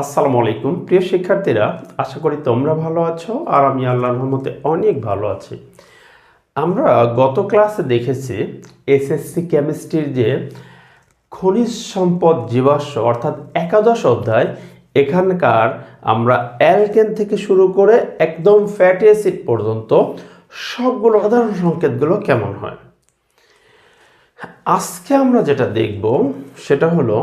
আসসালামু আলাইকুম। প্রিয় শিক্ষার্থীরা, আশা করি তোমরা ভালো আছো আর আমি আল্লাহর রহমতে অনেক ভালো আছি। আমরা গত ক্লাসে দেখেছি এসএসসি কেমিস্ট্রির যে খনিজ সম্পদ জীবাশ্ম, অর্থাৎ একাদশ অধ্যায়, এখানকার আমরা অ্যালকেন থেকে শুরু করে একদম ফ্যাটি অ্যাসিড পর্যন্ত সবগুলো সাধারণ সংকেতগুলো কেমন হয়? আজকে আমরা যেটা দেখব সেটা হলো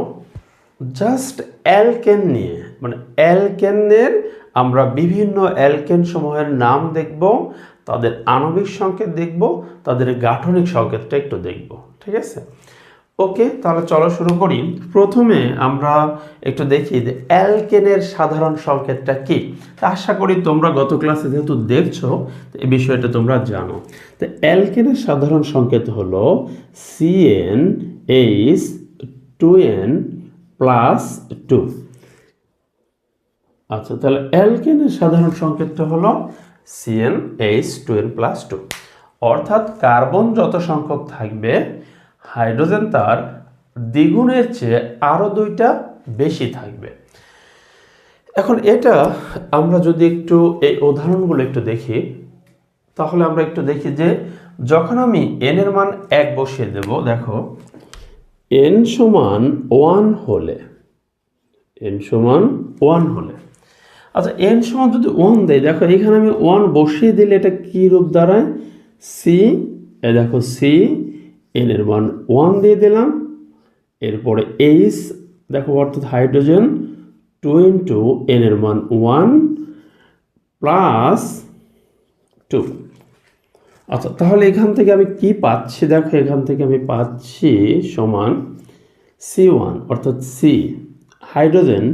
জাস্ট অ্যালকেন নিয়ে মানে অ্যালকেনের আমরা বিভিন্ন অ্যালকেন সমূহের নাম দেখব, তাদের আণবিক সংকেত দেখব, তাদের গাঠনিক সংকেতটা একটু দেখব, ঠিক আছে? ওকে, তাহলে চলো শুরু করি। প্রথমে আমরা একটু দেখি যে অ্যালকেনের সাধারণ সংকেতটা কি। তা আশা করি তোমরা গত ক্লাসে যেহেতু দেখছ এই বিষয়টা তোমরা জানো। তো অ্যালকেনের সাধারণ সংকেত হলো CN H two N plus two. আচ্ছা তাহলে অ্যালকেনের সাধারণ সংকেতটা হলো CN H two plus two অর্থাৎ কার্বন যত সংখ্যক থাকবে, হাইড্রোজেন তার দ্বিগুণের চেয়ে আরও দুইটা বেশি থাকবে। এখন এটা আমরা যদি একটু এই উদাহরণগুলো একটু দেখি, তাহলে আমরা একটু দেখি যে যখন আমি এন এর মান এক বসিয়ে দেব, দেখো এন সমান ওয়ান হলে এন সমান ওয়ান হলে। আচ্ছা এন সমান যদি ওয়ান দেয় দেখো এখানে আমি ওয়ান বসিয়ে দিলে এটা কী রূপ দাঁড়ায়? সি এ দেখো সি এন এর মান ওয়ান দিয়ে দিলাম। এরপরে এইচ দেখো অর্থাৎ হাইড্রোজেন টু ইন্টু এন এর মান ওয়ান প্লাস টু আচ্ছা তাহলে এখান থেকে আমি কি পাচ্ছি? দেখো, এখান থেকে আমি পাচ্ছি সমান সি ওয়ান অর্থাৎ C hydrogen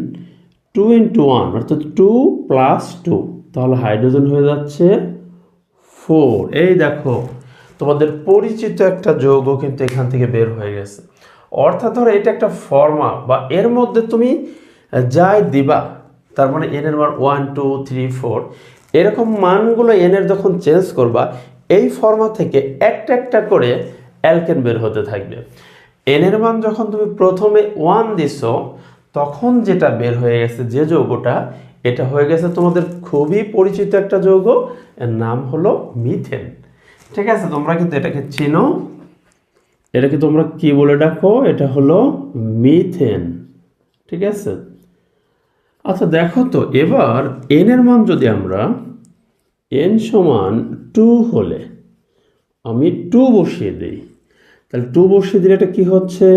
two into one অর্থাৎ টু প্লাস টু তাহলে হাইড্রোজেন হয়ে যাচ্ছে ফোর এই দেখো, তোমাদের পরিচিত একটা যৌগ কিন্তু এখান থেকে বের হয়ে গেছে। অর্থাৎ ধরো, এটা একটা ফর্মা বা এর মধ্যে তুমি যাই দিবা, তার মানে এনের মান ওয়ান টু থ্রি ফোর এরকম মানগুলো এনের যখন চেঞ্জ করবা এই ফর্মা থেকে একটা একটা করে অ্যালকেন বের হতে থাকবে। এনের মান যখন তুমি প্রথমে ওয়ান দিছো, তখন যেটা বের হয়ে গেছে যে যৌগটা, এটা হয়ে গেছে তোমাদের খুবই পরিচিত একটা যৌগ, এর নাম হলো মিথেন। ঠিক আছে, তোমরা কিন্তু এটাকে চিনো। এটাকে তোমরা কি বলে ডাকো? এটা হলো মিথেন। ঠিক আছে? আচ্ছা দেখো তো, এবার এন এর মান যদি আমরা এন সমান টু হলে আমি টু বসিয়ে দিই। তাহলে টু বসিয়ে দিলে এটা কী হচ্ছে?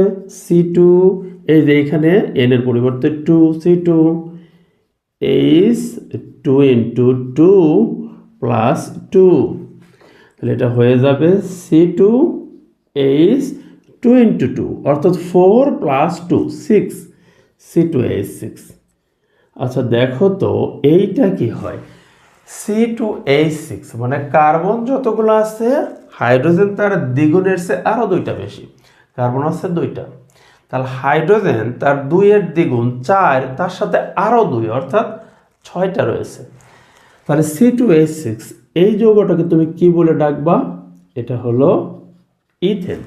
সি টু, এই যে এখানে এন এর পরিবর্তে two, C two H two into two plus two. তাহলে এটা হয়ে যাবে C two H two into two, অর্থাৎ four plus two, six, C two H six. আচ্ছা দেখো তো, এইটা কি হয়? সি টু এইচ সিক্স মানে কার্বন যতগুলো আছে, হাইড্রোজেন তার দ্বিগুণের চেয়ে আরও দুইটা বেশি। কার্বন আছে দুইটা। তাহলে হাইড্রোজেন তার দুইয়ের দ্বিগুণ, চার তার সাথে আরও দুই, অর্থাৎ ছয়টা রয়েছে। তাহলে সি টু এইচ সিক্স এই যৌগটাকে তুমি কি বলে ডাকবা? এটা হলো ইথেন।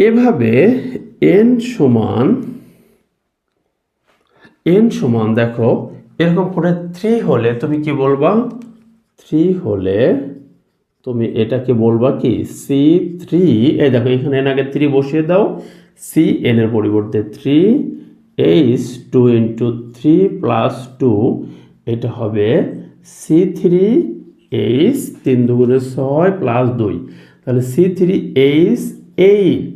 এভাবে এন সমান এন সমান দেখো এরকম করে থ্রি হলে তুমি কি বলবা? থ্রি হলে তুমি এটাকে বলবা কি? সি থ্রি এই দেখো এখানে এন আগে থ্রি বসিয়ে দাও। সি এন এর পরিবর্তে three H two into three plus two এটা হবে সি থ্রি এইচ তিন দুগুণে ছয় প্লাস দুই। তাহলে সি থ্রি এইচ এইট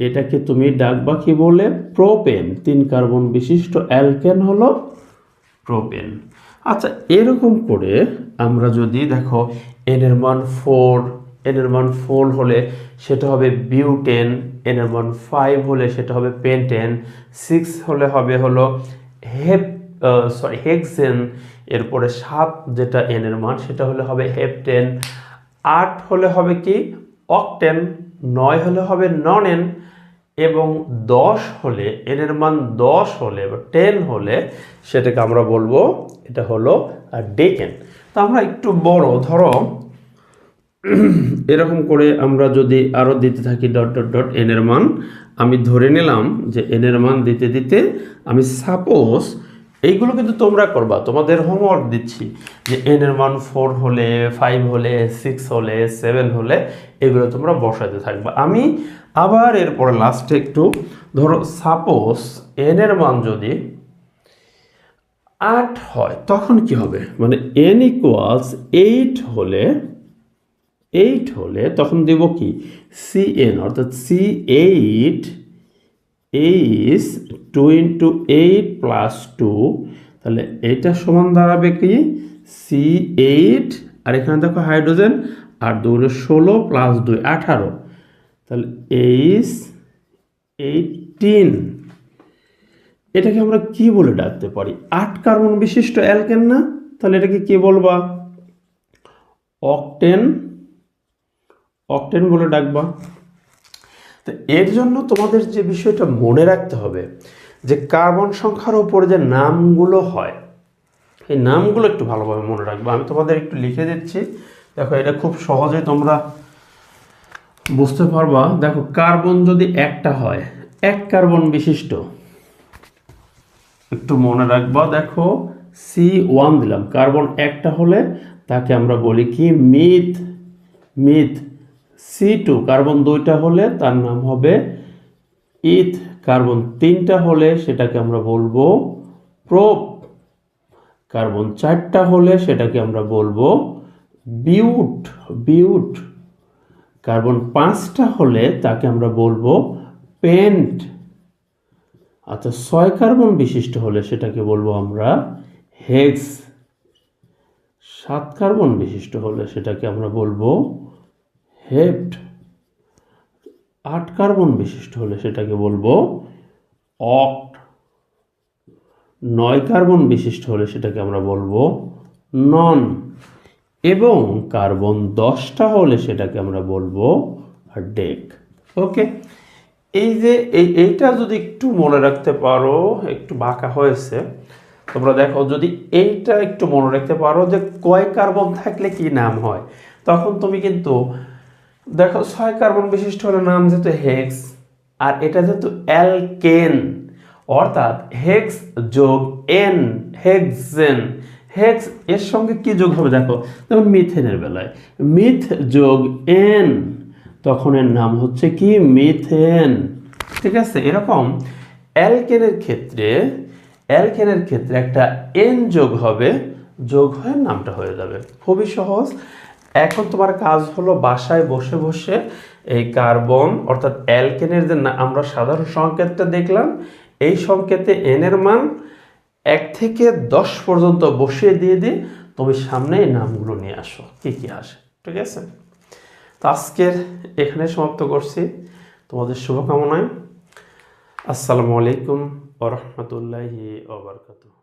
এটাকে তুমি ডাকবা কি বলে? প্রোপেন তিন কার্বন বিশিষ্ট অ্যালকেন হলো প্রোপেন আচ্ছা এরকম করে আমরা যদি দেখো এনের মান ফোর এনের মান ফোর হলে সেটা হবে বিউটেন এনের মান ফাইভ হলে সেটা হবে পেন্টেন সিক্স হলে হবে হলো হেপ সরি হেক্সেন এরপরে সাত যেটা এনের মান সেটা হলে হবে হেপটেন আট হলে হবে কি অকটেন নয় হলে হবে নন এন এবং দশ হলে এর মান দশ হলে বা টেন হলে সেটাকে আমরা বলব এটা হলো ডেকেন তা আমরা একটু বড়, ধরো, এরকম করে আমরা যদি আরও দিতে থাকি ডট ডট ডট এনের মান, আমি ধরে নিলাম যে এনের মান দিতে দিতে আমি সাপোজ এইগুলো কিন্তু তোমরা করবা। তোমাদের হোমওয়ার্ক দিচ্ছি যে এন এর মান ফোর হলে ফাইভ হলে সিক্স হলে সেভেন হলে এগুলো তোমরা বসাতে থাকবা। আমি আবার এরপরে লাস্টে একটু, ধরো সাপোজ এন এর মান যদি আট হয়, তখন কি হবে? মানে এন ইকুয়ালস এইট হলে এইট হলে তখন দেব কি? সি এন অর্থাৎ C eight H two into eight plus two তাহলে এইটা সমান দাঁড়াবে কি? সি এইট আর এখানে দেখো হাইড্রোজেন আর দুটো ষোলো প্লাস দুই, আঠারো। তাহলে এইস এইটিন এটাকে আমরা কি বলে ডাকতে পারি? আট কার্বন বিশিষ্ট অ্যালকেন না? তাহলে এটাকে কি বলবা? অকটেন অকটেন বলে ডাকবা। তো এর জন্য তোমাদের যে বিষয়টা মনে রাখতে হবে যে কার্বন সংখ্যার ওপরে যে নামগুলো হয়, এই নামগুলো একটু ভালোভাবে মনে রাখব। আমি তোমাদের একটু লিখে দিচ্ছি। দেখো, এটা খুব সহজে তোমরা বুঝতে পারবা। দেখো, কার্বন যদি একটা হয়, এক কার্বন বিশিষ্ট। একটু মনে রাখবা, দেখো, সি ওয়ান দিলাম। কার্বন একটা হলে তাকে আমরা বলি কি? Meth meth C two. Carbon দুইটা হলে তার নাম হবে ইথ। কার্বন তিনটা হলে সেটাকে আমরা বলব প্রোপ কার্বন চারটা হলে সেটাকে আমরা বলব বিউট। বিউট। কার্বন পাঁচটা হলে তাকে আমরা বলব পেন্ট। আচ্ছা ছয় কার্বন বিশিষ্ট হলে সেটাকে বলব আমরা হেক্স। সাত কার্বন বিশিষ্ট হলে সেটাকে আমরা বলব হেপ্ট। আট কার্বন বিশিষ্ট হলে সেটাকে বলব অক্ট। নয় কার্বন বিশিষ্ট হলে সেটাকে আমরা বলব নন। এবং কার্বন দশটা হলে সেটাকে আমরা বলব ডেক। ওকে? এই যে এই এইটা যদি একটু মনে রাখতে পারো, একটু বাঁকা হয়েছে, তোমরা দেখো যদি এইটা একটু মনে রাখতে পারো যে কয় কার্বন থাকলে কি নাম হয়, তখন তুমি কিন্তু দেখো ছয় কার্বন বিশিষ্ট হলে নাম যেহেতু হেক্স, আর এটা যেহেতু অ্যালকেন, অর্থাৎ হেক্স যোগ এন, হেক্সেন। হেক্স এর সঙ্গে কি যোগ হবে দেখো? যেমন মিথেনের বেলায়। মিথ যোগ এন, তখন এর নাম হচ্ছে কি? মিথেন। ঠিক আছে? এরকম অ্যালকেনের ক্ষেত্রে অ্যালকেনের ক্ষেত্রে একটা এন যোগ হবে, যোগ হয়ে নামটা হয়ে যাবে। খুবই সহজ। এখন তোমার কাজ হলো বাসায় বসে বসে এই কার্বন, অর্থাৎ অ্যালকেনের যে আমরা সাধারণ সংকেতটা দেখলাম, এই সংকেতে এনের মান এক থেকে দশ পর্যন্ত বসিয়ে দিয়ে দিয়ে তুমি সামনে এই নামগুলো নিয়ে আসো, কি কি আসে, ঠিক আছে? তো আজকের এখানে সমাপ্ত করছি, তোমাদের শুভকামনায়। আসসালামু আলাইকুম ওরহমতুল্লাহি ওবরকাতুহ